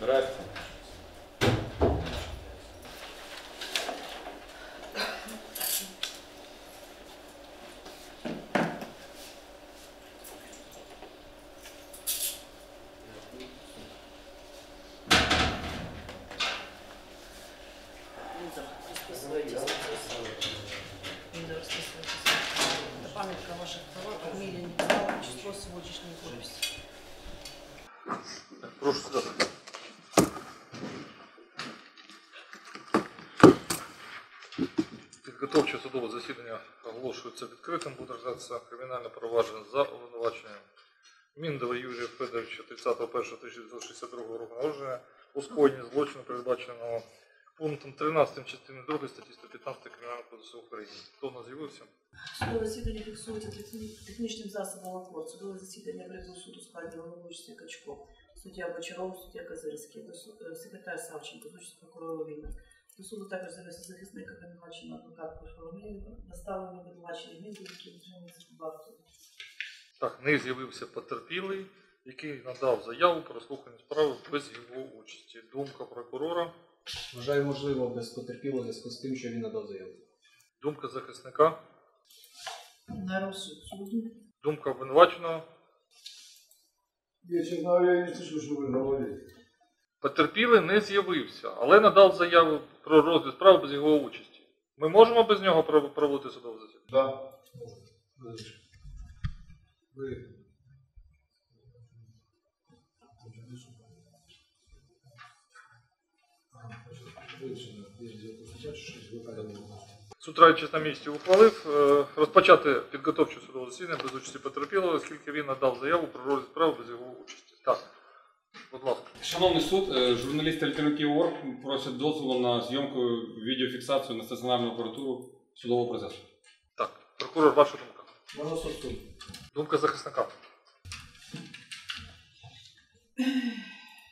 Здрасте. Ліза, розписуйтесь. Ліза, розписуйтесь. Це пам'ятка ваших прав, фамілія, ініціали, число сьогоднішньої подписи. Прошу Підготовче судове засідання оголошується відкритим. Буде розглядатися кримінальне провадження за обвинуваченням Міндова Юрія Федоровича 30.01.1962 року народження у скоєнні злочину, передбаченого пунктом 13 частини 2 статті 115 Кримінального кодексу України. Хто в нас з'явився? Судове засідання фіксується технічним засобом опор. Судове засідання призову суду складі головуючий Качко, суддя Бочаров, суддя Казирський, е, секретар Савченко, з участю прокурора Вільна. Суду також з'явився захисник обвинуваченого адвокат Парфоломеєва, наставлені обвинувачення Міндів, які вже не вартою. Так, не з'явився потерпілий, який надав заяву про розслухання справи без його участі. Думка прокурора, Вважаю можливо без потерпілого зв'язку з тим, що він надав заяву. думка захисника, На розсуд суду. думка обвинуваченого. Я, говоря, я не слышу, что вы говорите. Потерпілий не з'явився, але надав заяву про розгляд справи без його участі. Ми можемо без нього проводити судове засідання? Да. Ви Суд радячись на місці ухвалив е, розпочати підготовче судове засідання без участі потерпілого, оскільки він надав заяву про розгляд справи без його участі. Так, будь ласка. Шановний суд, е, журналісти альтернативи ОРГ просять дозволу на зйомку відеофіксацію на стаціонарну апаратуру судового процесу. Так, прокурор, ваша думка. на розсуд суду. Думка захисника.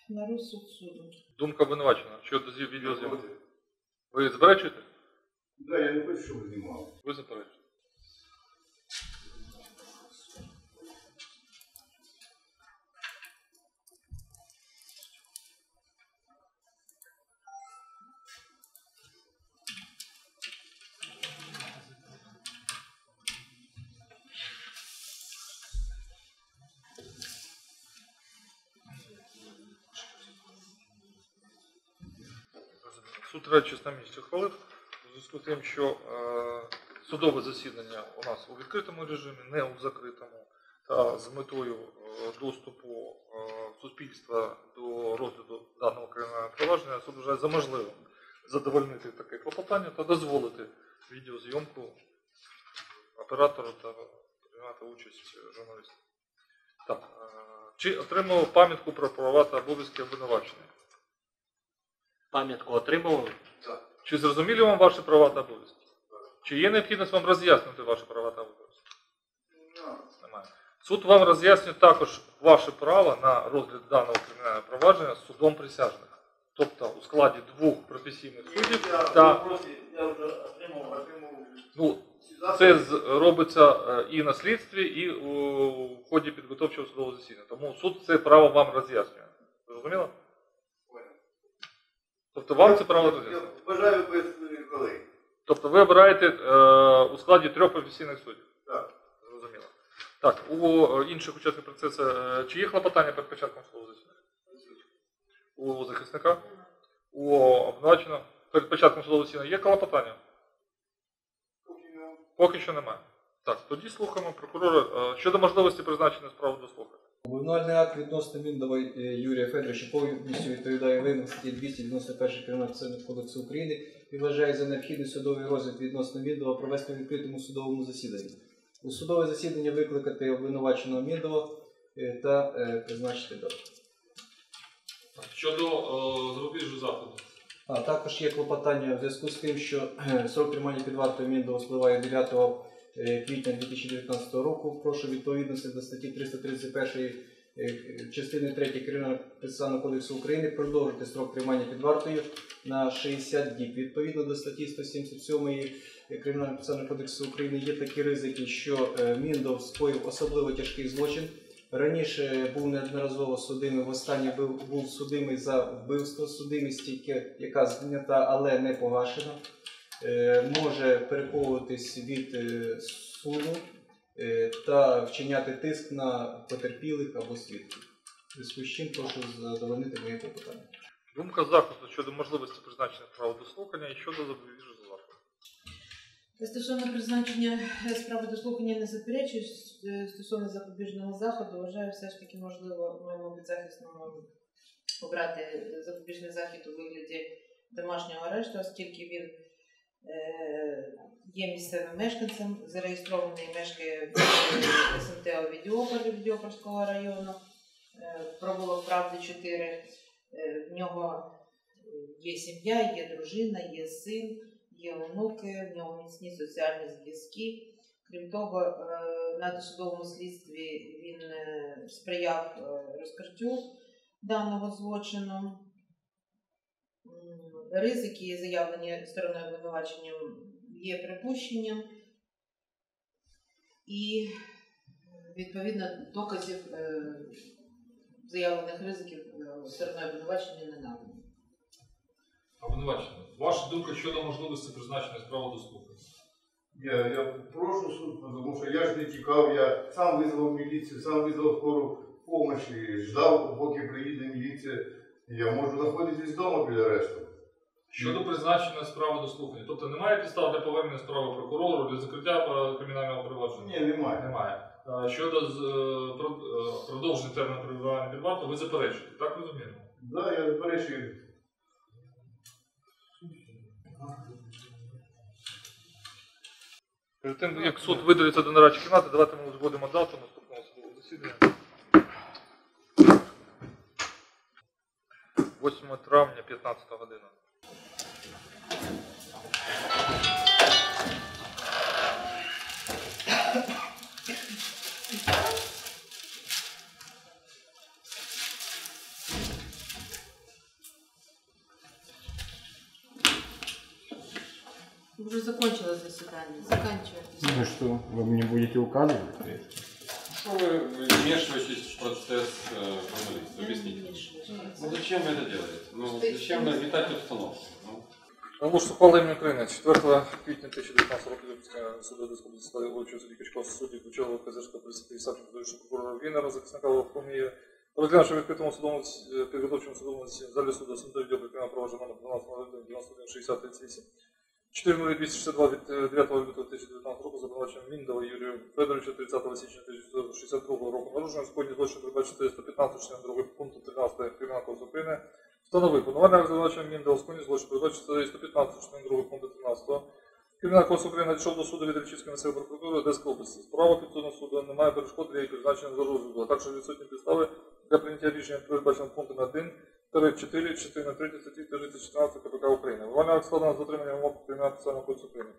На розсуд суду. Думка обвинуваченого щодо зі- відеозйомки. Ви заперечуєте? Да, я не хочу, чтобы вы снимали. Ви заперечуєте. Суд радчись на місці ухвалив у зв'язку з тим, що е, судове засідання у нас у відкритому режимі, не у закритому, та з метою е, доступу е, суспільства до розгляду даного кримінального провадження суд вважає за можливим задовольнити таке клопотання та дозволити відеозйомку оператору та приймати участь журналістів. Так, чи отримав пам'ятку про права та обов'язки обвинувачення? Пам'ятку отримували? Чи зрозуміли вам ваші права та обов'язки? Чи є необхідність вам роз'яснити ваші права та обов'язки? Немає. Суд вам роз'яснює також ваше право на розгляд даного кримінального провадження з судом присяжних. Тобто у складі двох професійних суддів та Я уже отримал, отримал. ну, це робиться е, і на слідстві, і у ході підготовчого судового засідання. Тому суд це право вам роз'яснює. Зрозуміло? Тобто вам це право роз'яснює. Бажаю без своїх колег. Тобто ви обираєте е, у складі трьох професійних суддів. Так. Зрозуміло. Так, у е, інших учасників процесу е, чи є клопотання перед початком судового засідання? У захисника? У обвинуваченого? Перед початком судового засідання є клопотання? Поки що немає. Так, тоді слухаємо прокурора е, щодо можливості призначення справи до слухання. Обвинувальний акт відносно Міндова е, Юрія Федоровича повністю відповідає вимогам статті 291 Кримінального кодексу України і вважає за необхідний судовий розгляд відносно Міндова провести в відкритому судовому засіданні. У судове засідання викликати обвинуваченого Міндова е, та е, призначити дату. Щодо зарубіжу заходу. А також є клопотання в зв'язку з тим, що срок тримання під вартою Міндова спливає 9 е, квітня 2019 року. Прошу відповідності до статті 331 е, частини 3 Кримінального процесуального кодексу України продовжити строк тримання під вартою на 60 діб. Відповідно до статті 177 Кримінального процесуального кодексу України є такі ризики, що е, Міндов скоїв особливо тяжкий злочин, Раніше був неодноразово судимий, востаннє був, був судимий за вбивство, судимість яка знята, але не погашена. Е, може переховуватись від е, суду е, та вчиняти тиск на потерпілих або свідків. Зв'язку з чим прошу задовольнити моє клопотання. Думка захисту щодо можливості призначення права до слухання і щодо запобіжного заходу. Стосовно призначення справи до слухання не заперечую. Стосовно запобіжного заходу, вважаю все ж таки можливо моєму підзахисному обрати запобіжний захід у вигляді домашнього арешту, оскільки він є місцевим мешканцем, зареєстрований мешкає в е, СМТ Відіополі Відіопольського району, е, провулок Правди 4. Е, В нього є сім'я, є дружина, є син є онуки, в нього міцні соціальні зв'язки. Крім того, е, на досудовому слідстві він е, сприяв е, розкриттю даного злочину. Ризики, заявлені стороною обвинуваченням, є припущенням. І відповідно доказів е, заявлених ризиків е, стороною обвинувачення не надані. Обвинувачення. Ваша думка щодо можливості призначення справи до слухання? Я, я прошу суд, тому що я ж не тікав, я сам визвав міліцію, сам визвав скору помощь, ждав, поки приїде міліція. Я можу знаходитись вдома біля арешту. Щодо призначення справи до слухання. Тобто немає підстав для повернення справи прокурору для закриття е, кримінального провадження? Ні, немає. Немає. Е, Щодо з- е, про- продовження терміну перебування під вартою, ви заперечуєте, так розуміємо? Да, я заперечую. Перед тим, як суд видалиться до нарадчої кімнати, давайте ми узгодимо дату наступного судового засідання. 8 травня, 15 година. Уже закончилось заседание. Заканчивайте. Ну что, вы мне будете указывать? Что вы вмешиваетесь в процесс э, журналиста? Не Объясните. Ну зачем вы это делаете? Ну зачем нагнетать обстановку? Ну, Ухвала імені України 4 квітня 2019 року Запорізька суду Республіки складі Волочого судді Качкова судді Ключового Казирського президента Савченко Довічного прокурора Вінера, захисника Лохомія, розглянувши відкритому судовому з- підготовчому судовому засіданні в залі суду судового відділу кримінального провадження номер 12 91 60 38 4262 від е, 9 лютого 2019 року за обвинуваченням Міндова Юрія Федоровича 30 січня 1962 року. Народження скоєння злочин передбачено 415 член 2 пункту 13 Кримінального України Встановив понувальне обвинувачення Міндова скоєння злочин передбачено 115 член 2 пункту 13 Кримінальний кодекс України надійшов до суду від Рівчинської місцевої прокуратури Одеської області. Справа підсудного суду немає перешкод для її призначення за розгляду, а також відсутні підстави для прийняття рішення передбаченого пунктами 1, 3, 4, частини 3 статті 314 КПК України. Вивальний акт складено з дотриманням вимог Кримінального процесуального кодексу України.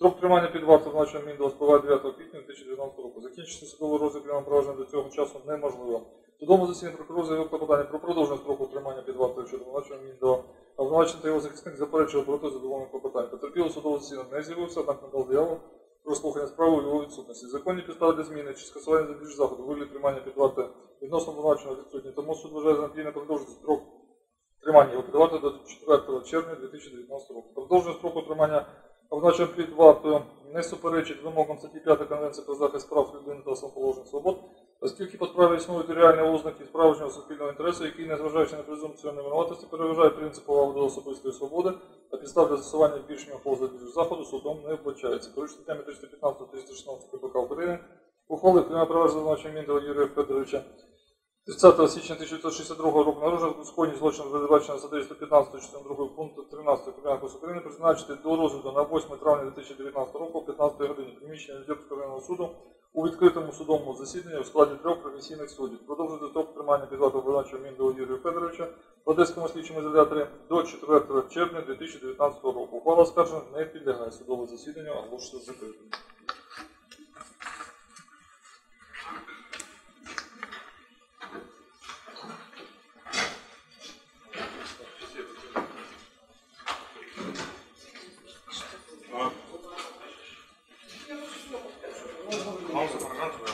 Строк тримання під вартою значення Міндова спливає 9 квітня 2019 року. Закінчити судовий розгляд кримінального провадження до цього часу неможливо. Судовому засіданні прокурор заявив клопотання про продовження строку тримання під вартою щодо обвинувачення Міндова. А обвинувачений та його захисник заперечував проти задоволення клопотань. Потерпілий судового засідання не з'явився, однак надав заяву про слухання справи у його відсутності. Законні підстави для зміни чи скасування запобіжного заходу вигляд тримання під вартою відносно обвинуваченого відсутні. Тому суд вважає за необхідне продовжити строк тримання його під вартою до 4 червня 2019 року. Продовження строку тримання обвинуваченого під вартою не суперечить вимогам статті 5 Конвенції про захист прав людини та основоположних свобод, оскільки по справі існують реальні ознаки справжнього суспільного інтересу, який, незважаючи на презумпцію невинуватості, переважає принцип поваги до особистої свободи, а підстав для застосування більшого поза заходу судом не вбачається. Коли статтями 315-316 КПК України ухвалив провадження звинувачення Міндова Юрія Федоровича 30 січня 1962 року народження скоєння злочин передбачено 315 частини 2 пункту 13 Кримінального кодексу України призначити до розгляду на 8 травня 2019 року о 15 годині приміщення Відьопського районного суду у відкритому судовому засіданні у складі трьох професійних суддів. Продовжити строк тримання під вартою обвинувачого Міндова Юрія Федоровича в Одеському слідчому ізоляторі до 4 червня 2019 року. Ухвала скаржена не підлягає судовому засіданню, оголошується закритим. Não, não, não.